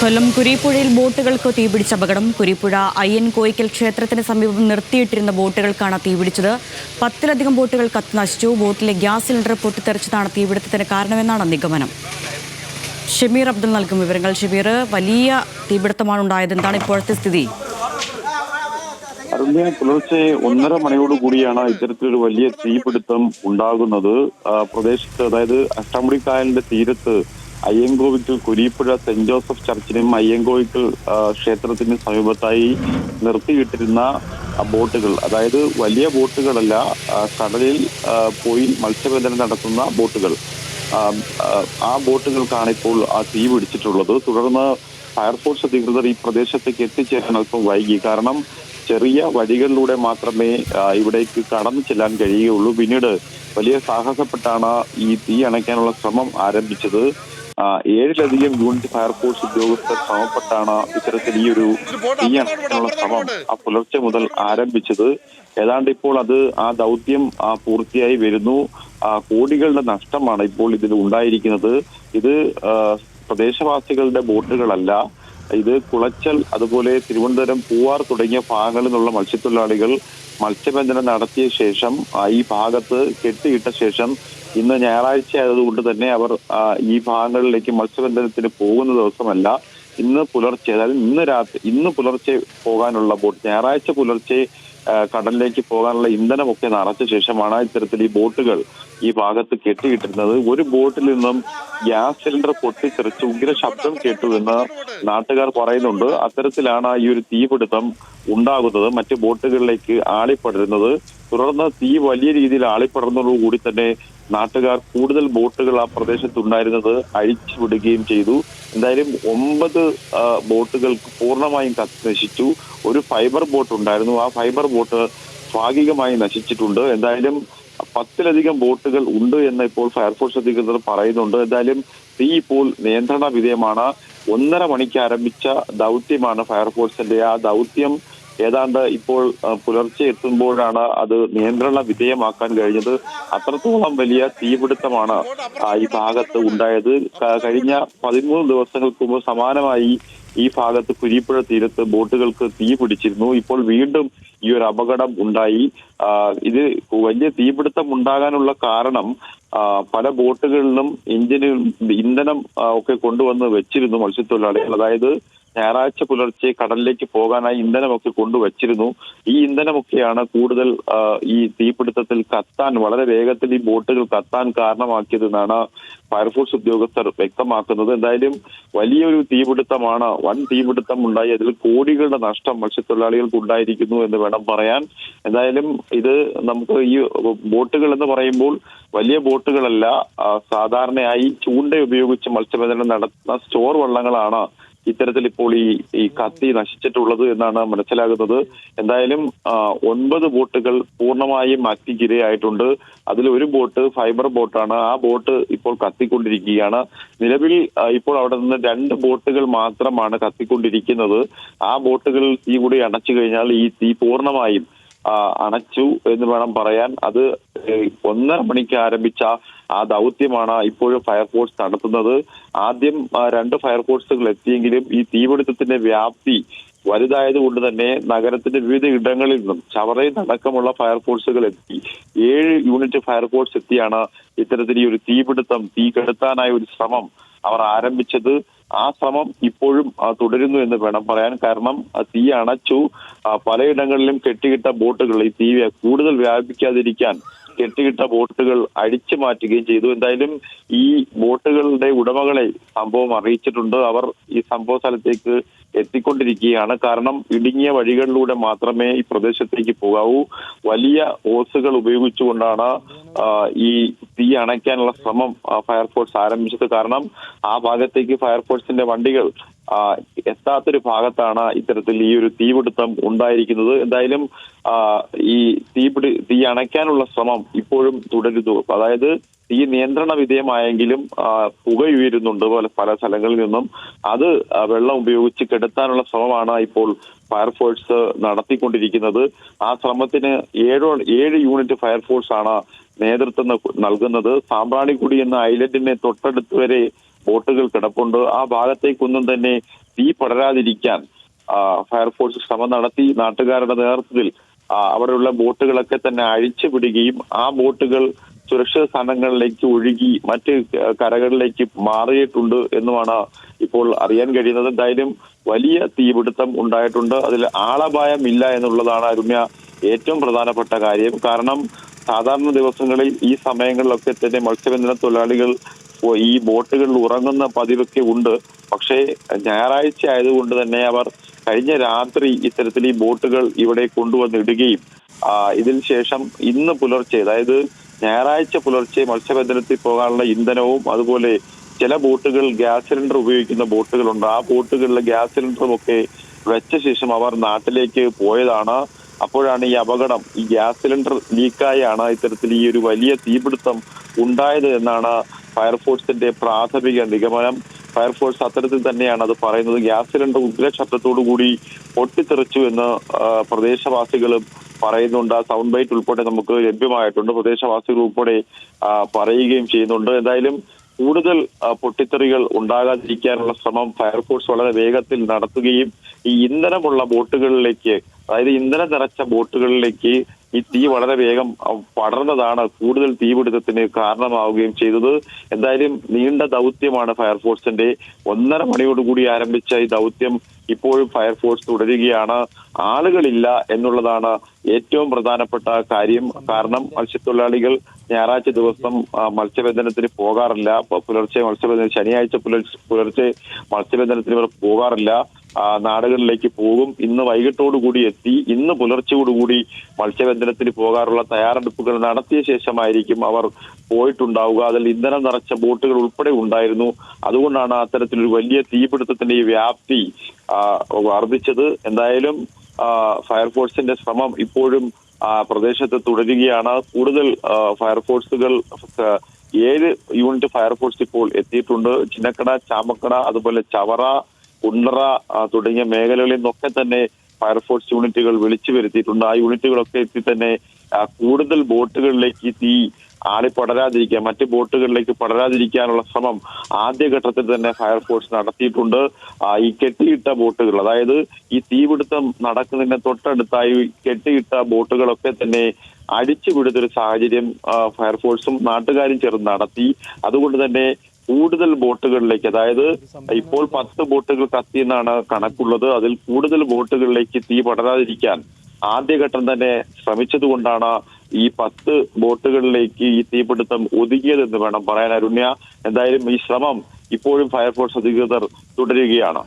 കൊല്ലം കുരീപ്പുഴയിൽ ബോട്ടുകൾക്ക് തീപിടിച്ച അപകടം. കുരീപ്പുഴ അയ്യൻ കോയിക്കൽ ക്ഷേത്രത്തിന് സമീപം നിർത്തിയിട്ടിരുന്ന ബോട്ടുകൾക്കാണ് തീപിടിച്ചത്. പത്തിലധികം ബോട്ടുകൾ കത്ത് നശിച്ചു. ബോട്ടിലെ ഗ്യാസ് സിലിണ്ടർ പൊട്ടിത്തെറിച്ചതാണ് തീപിടുത്തത്തിന് കാരണമെന്നാണ് നിഗമനം. ഷമീർ അബ്ദുൾ നൽകും വിവരങ്ങൾ. ഷമീർ വലിയ തീപിടുത്തമാണ് ഉണ്ടായത്. എന്താണ് ഇപ്പോഴത്തെ സ്ഥിതി? അതിന്റെ പുലർച്ചെ ഒന്നര മണിയോട് കൂടിയാണ് ഇത്തരത്തിലൊരു വലിയ തീപിടുത്തം ഉണ്ടാകുന്നത്. പ്രദേശത്ത് അതായത് അഷ്ടമുടിക്കായലിന്റെ തീരത്ത് അയ്യങ്കോവിക്കൽ കുരീപ്പുഴ സെന്റ് ജോസഫ് ചർച്ചിനും അയ്യങ്കോവിക്കൽ ക്ഷേത്രത്തിന് സമീപത്തായി നിർത്തിയിട്ടിരുന്ന ബോട്ടുകൾ അതായത് വലിയ ബോട്ടുകളല്ല കടലിൽ പോയി മത്സ്യബന്ധനം നടത്തുന്ന ബോട്ടുകൾ. ആ, ബോട്ടുകൾക്കാണ് ഇപ്പോൾ ആ തീ പിടിച്ചിട്ടുള്ളത്. തുടർന്ന് ഫയർഫോഴ്സ് അധികൃതർ ഈ പ്രദേശത്തേക്ക് എത്തിച്ചേരാൻ അല്പം വൈകി. കാരണം ചെറിയ വഴികളിലൂടെ മാത്രമേ ഇവിടേക്ക് കടന്നു ചെല്ലാൻ കഴിയുകയുള്ളൂ. പിന്നീട് വലിയ സാഹസപ്പെട്ടാണ് ഈ തീ അണയ്ക്കാനുള്ള ശ്രമം ആരംഭിച്ചത്. ഏഴിലധികം യൂണിറ്റ് ഫയർഫോഴ്സ് ഉദ്യോഗസ്ഥർ ശ്രമപ്പെട്ടാണ് ഇത്തരത്തിൽ ഈ ഒരു തീയണക്കാനുള്ള ശ്രമം ആ പുലർച്ചെ മുതൽ ആരംഭിച്ചത്. ഏതാണ്ട് ഇപ്പോൾ അത് ആ ദൗത്യം പൂർത്തിയായി വരുന്നു. ആ, കോടികളുടെ നഷ്ടമാണ് ഇപ്പോൾ ഇതിൽ ഉണ്ടായിരിക്കുന്നത്. ഇത് പ്രദേശവാസികളുടെ ബോട്ടുകളല്ല. ഇത് കുളച്ചൽ അതുപോലെ തിരുവനന്തപുരം പൂവാർ തുടങ്ങിയ ഭാഗങ്ങളിൽ നിന്നുള്ള മത്സ്യത്തൊഴിലാളികൾ മത്സ്യബന്ധനം നടത്തിയ ശേഷം ഈ ഭാഗത്ത് കെട്ടിയിട്ട ശേഷം ഇന്ന് ഞായറാഴ്ച ആയതുകൊണ്ട് തന്നെ അവർ ഈ ഭാഗങ്ങളിലേക്ക് മത്സ്യബന്ധനത്തിന് പോകുന്ന ദിവസമല്ല ഇന്ന് പുലർച്ചെ അതായത് ഇന്ന് രാത്രി ഇന്ന് പുലർച്ചെ പോകാനുള്ള ബോട്ട് ഞായറാഴ്ച പുലർച്ചെ കടലിലേക്ക് പോകാനുള്ള ഇന്ധനമൊക്കെ നിറച്ച ശേഷമാണ് ഇത്തരത്തിൽ ഈ ബോട്ടുകൾ ഈ ഭാഗത്ത് കെട്ടിയിട്ടിരുന്നത്. ഒരു ബോട്ടിൽ നിന്നും ഗ്യാസ് സിലിണ്ടർ പൊട്ടിത്തെറിച്ച് ഉഗ്ര ശബ്ദം കേട്ടു എന്ന് നാട്ടുകാർ പറയുന്നുണ്ട്. അത്തരത്തിലാണ് ഈ ഒരു തീപിടുത്തം ഉണ്ടാകുന്നത്. മറ്റ് ബോട്ടുകളിലേക്ക് ആളിപ്പടരുന്നത്. തുടർന്ന് തീ വലിയ രീതിയിൽ ആളിപ്പടർന്നതോടുകൂടി തന്നെ നാട്ടുകാർ കൂടുതൽ ബോട്ടുകൾ ആ പ്രദേശത്തുണ്ടായിരുന്നത് അഴിച്ചു വിടുകയും ചെയ്തു. എന്തായാലും ഒമ്പത് ബോട്ടുകൾ പൂർണമായും നശിച്ചു. ഒരു ഫൈബർ ബോട്ട് ഉണ്ടായിരുന്നു. ആ ഫൈബർ ബോട്ട് ഭാഗികമായി നശിച്ചിട്ടുണ്ട്. എന്തായാലും പത്തിലധികം ബോട്ടുകൾ ഉണ്ട് എന്ന് ഇപ്പോൾ ഫയർഫോഴ്സ് അധികൃതർ പറയുന്നുണ്ട്. എന്തായാലും തീ ഇപ്പോൾ നിയന്ത്രണ വിധേയമാണ്. ഒന്നര മണിക്ക് ആരംഭിച്ച ദൗത്യമാണ് ഫയർഫോഴ്സിന്റെ ആ ദൗത്യം. ഏതാണ്ട് ഇപ്പോൾ പുലർച്ചെ എത്തുമ്പോഴാണ് അത് നിയന്ത്രണ വിധേയമാക്കാൻ കഴിഞ്ഞത്. അത്രത്തോളം വലിയ തീപിടുത്തമാണ് ഈ ഭാഗത്ത് ഉണ്ടായത്. കഴിഞ്ഞ പതിമൂന്ന് ദിവസങ്ങൾക്ക് മുമ്പ് സമാനമായി ഈ ഭാഗത്ത് കുരിപ്പുഴ തീരത്ത് ബോട്ടുകൾക്ക് തീ പിടിച്ചിരുന്നു. ഇപ്പോൾ വീണ്ടും ഈ ഒരു അപകടം ഉണ്ടായി. ഇത് വലിയ തീപിടുത്തം ഉണ്ടാകാനുള്ള കാരണം പല ബോട്ടുകളിലും എഞ്ചിന് ഇന്ധനം ഒക്കെ കൊണ്ടുവന്ന് വെച്ചിരുന്നു മത്സ്യത്തൊഴിലാളികൾ. അതായത് ഞായറാഴ്ച പുലർച്ചെ കടലിലേക്ക് പോകാനായി ഇന്ധനമൊക്കെ കൊണ്ടുവച്ചിരുന്നു. ഈ ഇന്ധനമൊക്കെയാണ് കൂടുതൽ ഈ തീപിടുത്തത്തിൽ കത്താൻ വളരെ വേഗത്തിൽ ഈ ബോട്ടുകൾ കത്താൻ കാരണമാക്കിയതെന്നാണ് ഫയർഫോഴ്സ് ഉദ്യോഗസ്ഥർ വ്യക്തമാക്കുന്നത്. എന്തായാലും വലിയൊരു തീപിടുത്തമാണ് വൻ തീപിടുത്തം ഉണ്ടായി. അതിൽ കോടികളുടെ നഷ്ടം മത്സ്യത്തൊഴിലാളികൾക്ക് ഉണ്ടായിരിക്കുന്നു എന്ന് വേണം പറയാൻ. എന്തായാലും ഇത് നമുക്ക് ഈ ബോട്ടുകൾ എന്ന് പറയുമ്പോൾ വലിയ ബോട്ടുകളല്ല സാധാരണയായി ചൂണ്ട ഉപയോഗിച്ച് മത്സ്യബന്ധനം നടത്തുന്ന സ്റ്റോർ വള്ളങ്ങളാണ് ഇത്തരത്തിൽ ഇപ്പോൾ ഈ ഈ കത്തി നശിച്ചിട്ടുള്ളത് എന്നാണ് മനസ്സിലാകുന്നത്. എന്തായാലും ഒൻപത് ബോട്ടുകൾ പൂർണമായും അഗ്നിക്കിരയായിട്ടുണ്ട് അതിൽ ഒരു ബോട്ട് ഫൈബർ ബോട്ടാണ്. ആ ബോട്ട് ഇപ്പോൾ കത്തിക്കൊണ്ടിരിക്കുകയാണ്. നിലവിൽ ഇപ്പോൾ അവിടെ നിന്ന് രണ്ട് ബോട്ടുകൾ മാത്രമാണ് കത്തിക്കൊണ്ടിരിക്കുന്നത്. ആ ബോട്ടുകൾ തീ കൂടി അണച്ചു കഴിഞ്ഞാൽ ഈ തീ പൂർണമായും അണച്ചു എന്ന് വേണം പറയാൻ. അത് ഒന്നര മണിക്ക് ആരംഭിച്ച ആ ദൗത്യമാണ് ഇപ്പോഴും ഫയർഫോഴ്സ് നടത്തുന്നത്. ആദ്യം രണ്ട് ഫയർഫോഴ്സുകൾ എത്തിയെങ്കിലും ഈ തീപിടുത്തത്തിന്റെ വ്യാപ്തി വലുതായത് കൊണ്ട് തന്നെ നഗരത്തിന്റെ വിവിധ ഇടങ്ങളിൽ നിന്നും ചവറയിൽ അടക്കമുള്ള ഫയർഫോഴ്സുകൾ എത്തി. ഏഴ് യൂണിറ്റ് ഫയർഫോഴ്സ് എത്തിയാണ് ഇത്തരത്തിൽ ഈ ഒരു തീപിടുത്തം തീ കെടുത്താനായ ഒരു ശ്രമം അവർ ആരംഭിച്ചത്. ആ ശ്രമം ഇപ്പോഴും തുടരുന്നു എന്ന് വേണം പറയാൻ. കാരണം തീ അണച്ചു പലയിടങ്ങളിലും കെട്ടിയിട്ട ബോട്ടുകൾ ഈ തീ കൂടുതൽ വ്യാപിക്കാതിരിക്കാൻ കെട്ടിയിട്ട ബോട്ടുകൾ അടിച്ചു മാറ്റുകയും ചെയ്തു. എന്തായാലും ഈ ബോട്ടുകളുടെ ഉടമകളെ സംഭവം അറിയിച്ചിട്ടുണ്ട്. അവർ ഈ സംഭവ സ്ഥലത്തേക്ക് എത്തിക്കൊണ്ടിരിക്കുകയാണ്. കാരണം ഇടുങ്ങിയ വഴികളിലൂടെ മാത്രമേ ഈ പ്രദേശത്തേക്ക് പോകാവൂ. വലിയ ഓസുകൾ ഉപയോഗിച്ചുകൊണ്ടാണ് ഈ തീ അണയ്ക്കാനുള്ള ശ്രമം ഫയർഫോഴ്സ് ആരംഭിച്ചത്. കാരണം ആ ഭാഗത്തേക്ക് ഫയർഫോഴ്സിന്റെ വണ്ടികൾ എത്താത്തൊരു ഭാഗത്താണ് ഇത്തരത്തിൽ ഈ ഒരു തീപിടുത്തം ഉണ്ടായിരിക്കുന്നത്. എന്തായാലും ഈ തീപിടി തീ അണയ്ക്കാനുള്ള ശ്രമം ഇപ്പോഴും തുടരുന്നു. അതായത് തീ നിയന്ത്രണ വിധേയമായെങ്കിലും പുക പുകയുയരുന്നുണ്ട് പോലെ പല സ്ഥലങ്ങളിൽ നിന്നും. അത് വെള്ളം ഉപയോഗിച്ച് കെടുത്താനുള്ള ശ്രമമാണ് ഇപ്പോൾ ഫയർഫോഴ്സ് നടത്തിക്കൊണ്ടിരിക്കുന്നത്. ആ ശ്രമത്തിന് ഏഴോ ഏഴ് യൂണിറ്റ് ഫയർഫോഴ്സ് ആണ് നേതൃത്വം നൽകുന്നത്. സാമ്പ്രാണിക്കുടി എന്ന ഐലൻഡിനെ തൊട്ടടുത്ത് വരെ ബോട്ടുകൾ കിടപ്പുണ്ട്. ആ ഭാഗത്തേക്കൊന്നും തന്നെ തീ പടരാതിരിക്കാൻ ഫയർഫോഴ്സ് ശ്രമം നടത്തി. നാട്ടുകാരുടെ നേതൃത്വത്തിൽ അവിടെയുള്ള ബോട്ടുകളൊക്കെ തന്നെ അഴിച്ചു വിടുകയും ആ ബോട്ടുകൾ സുരക്ഷിത സ്ഥാനങ്ങളിലേക്ക് ഒഴുകി മറ്റ് കരകളിലേക്ക് മാറിയിട്ടുണ്ട് എന്നുമാണ് ഇപ്പോൾ അറിയാൻ കഴിയുന്നത്. എന്തായാലും വലിയ തീപിടുത്തം ഉണ്ടായിട്ടുണ്ട്. അതിൽ ആളപായം ഇല്ല എന്നുള്ളതാണ് അരുമ്യ ഏറ്റവും പ്രധാനപ്പെട്ട കാര്യം. കാരണം സാധാരണ ദിവസങ്ങളിൽ ഈ സമയങ്ങളിലൊക്കെ തന്നെ മത്സ്യബന്ധന തൊഴിലാളികൾ ഈ ബോട്ടുകളിൽ ഉറങ്ങുന്ന പതിവൊക്കെ ഉണ്ട്. പക്ഷേ ഞായറാഴ്ച ആയതുകൊണ്ട് തന്നെ അവർ കഴിഞ്ഞ രാത്രി ഇത്തരത്തിൽ ഈ ബോട്ടുകൾ ഇവിടെ കൊണ്ടുവന്നിടുകയും ഇതിന് ശേഷം ഇന്ന് പുലർച്ചെ അതായത് ഞായറാഴ്ച പുലർച്ചെ മത്സ്യബന്ധനത്തിൽ പോകാനുള്ള ഇന്ധനവും അതുപോലെ ചില ബോട്ടുകൾ ഗ്യാസ് സിലിണ്ടർ ഉപയോഗിക്കുന്ന ബോട്ടുകളുണ്ട്. ആ ബോട്ടുകളിലെ ഗ്യാസ് സിലിണ്ടറും ഒക്കെ വെച്ച ശേഷം അവർ നാട്ടിലേക്ക് പോയതാണ്. അപ്പോഴാണ് ഈ അപകടം. ഈ ഗ്യാസ് സിലിണ്ടർ ലീക്കായാണ് ഇത്തരത്തിൽ ഈ ഒരു വലിയ തീപിടുത്തം ഉണ്ടായത് എന്നാണ് ഫയർഫോഴ്സിന്റെ പ്രാഥമിക നിഗമനം. ഫയർഫോഴ്സ് അത്തരത്തിൽ തന്നെയാണ് അത് പറയുന്നത്. ഗ്യാസ് സിലിണ്ടർ ഉഗ്രശബ്ദത്തോടുകൂടി പൊട്ടിത്തെറിച്ചു എന്ന് പ്രദേശവാസികളും പറയുന്നുണ്ട്. ആ സൗണ്ട് ബൈറ്റ് ഉൾപ്പെടെ നമുക്ക് ലഭ്യമായിട്ടുണ്ട്. പ്രദേശവാസികൾ ഉൾപ്പെടെ പറയുകയും ചെയ്യുന്നുണ്ട്. എന്തായാലും കൂടുതൽ പൊട്ടിത്തെറികൾ ഉണ്ടാകാതിരിക്കാനുള്ള ശ്രമം ഫയർഫോഴ്സ് വളരെ വേഗത്തിൽ നടത്തുകയും ഈ ഇന്ധനമുള്ള ബോട്ടുകളിലേക്ക് അതായത് ഇന്ധനം നിറച്ച ബോട്ടുകളിലേക്ക് ഈ തീ വളരെ വേഗം പടർന്നതാണ് കൂടുതൽ തീപിടുത്തത്തിന് കാരണമാവുകയും ചെയ്തത്. എന്തായാലും നീണ്ട ദൗത്യമാണ് ഫയർഫോഴ്സിന്റെ. ഒന്നര മണിയോടുകൂടി ആരംഭിച്ച ഈ ദൗത്യം ഇപ്പോഴും ഫയർഫോഴ്സ് തുടരുകയാണ്. ആളുകളില്ല എന്നുള്ളതാണ് ഏറ്റവും പ്രധാനപ്പെട്ട കാര്യം. കാരണം മത്സ്യത്തൊഴിലാളികൾ ഞായറാഴ്ച ദിവസം മത്സ്യബന്ധനത്തിന് പോകാറില്ല. പുലർച്ചെ മത്സ്യബന്ധനം ശനിയാഴ്ച പുലർച്ചെ പുലർച്ചെ മത്സ്യബന്ധനത്തിന് ഇവർ പോകാറില്ല. നാടുകളിലേക്ക് പോകും. ഇന്ന് വൈകിട്ടോടുകൂടി എത്തി. ഇന്ന് പുലർച്ചയോടുകൂടി മത്സ്യബന്ധനത്തിന് പോകാറുള്ള തയ്യാറെടുപ്പുകൾ നടത്തിയ ശേഷമായിരിക്കും അവർ പോയിട്ടുണ്ടാവുക. അതിൽ ഇന്ധനം നിറച്ച ബോട്ടുകൾ ഉൾപ്പെടെ ഉണ്ടായിരുന്നു. അതുകൊണ്ടാണ് അത്തരത്തിലൊരു വലിയ തീപിടുത്തത്തിന്റെ ഈ വ്യാപ്തി വർദ്ധിച്ചത്. എന്തായാലും ഫയർഫോഴ്സിന്റെ ശ്രമം ഇപ്പോഴും പ്രദേശത്ത് തുടരുകയാണ്. കൂടുതൽ ഫയർഫോഴ്സുകൾ ഏഴ് യൂണിറ്റ് ഫയർഫോഴ്സ് ഇപ്പോൾ എത്തിയിട്ടുണ്ട്. ചിന്നക്കട ചാമക്കട അതുപോലെ ചവറ ആ, തുടങ്ങിയ മേഖലകളിൽ നിന്നൊക്കെ തന്നെ ഫയർഫോഴ്സ് യൂണിറ്റുകൾ വിളിച്ചു വരുത്തിയിട്ടുണ്ട്. ആ യൂണിറ്റുകളൊക്കെ എത്തി തന്നെ കൂടുതൽ ബോട്ടുകളിലേക്ക് തീ ആളി പടരാതിരിക്കാൻ മറ്റ് ബോട്ടുകളിലേക്ക് പടരാതിരിക്കാനുള്ള ശ്രമം ആദ്യഘട്ടത്തിൽ തന്നെ ഫയർഫോഴ്സ് നടത്തിയിട്ടുണ്ട്. ഈ കെട്ടിയിട്ട ബോട്ടുകൾ അതായത് ഈ തീപിടുത്തം നടക്കുന്നതിന് തൊട്ടടുത്തായി കെട്ടിയിട്ട ബോട്ടുകളൊക്കെ തന്നെ അടിച്ചു വിടുന്നൊരു സാഹചര്യം ഫയർഫോഴ്സും നാട്ടുകാരും ചേർന്ന് നടത്തി. അതുകൊണ്ട് തന്നെ കൂടുതൽ ബോട്ടുകളിലേക്ക് അതായത് ഇപ്പോൾ പത്ത് ബോട്ടുകൾ കത്തിയെന്നാണ് കണക്കുള്ളത്. അതിൽ കൂടുതൽ ബോട്ടുകളിലേക്ക് തീ പടരാതിരിക്കാൻ ആദ്യഘട്ടം തന്നെ ശ്രമിച്ചതുകൊണ്ടാണ് ഈ പത്ത് ബോട്ടുകളിലേക്ക് ഈ തീപിടുത്തം ഒതുങ്ങിയതെന്ന് വേണം പറയാൻ അരുണ്യ. എന്തായാലും ഈ ശ്രമം ഇപ്പോഴും ഫയർഫോഴ്സ് അധികൃതർ തുടരുകയാണ്.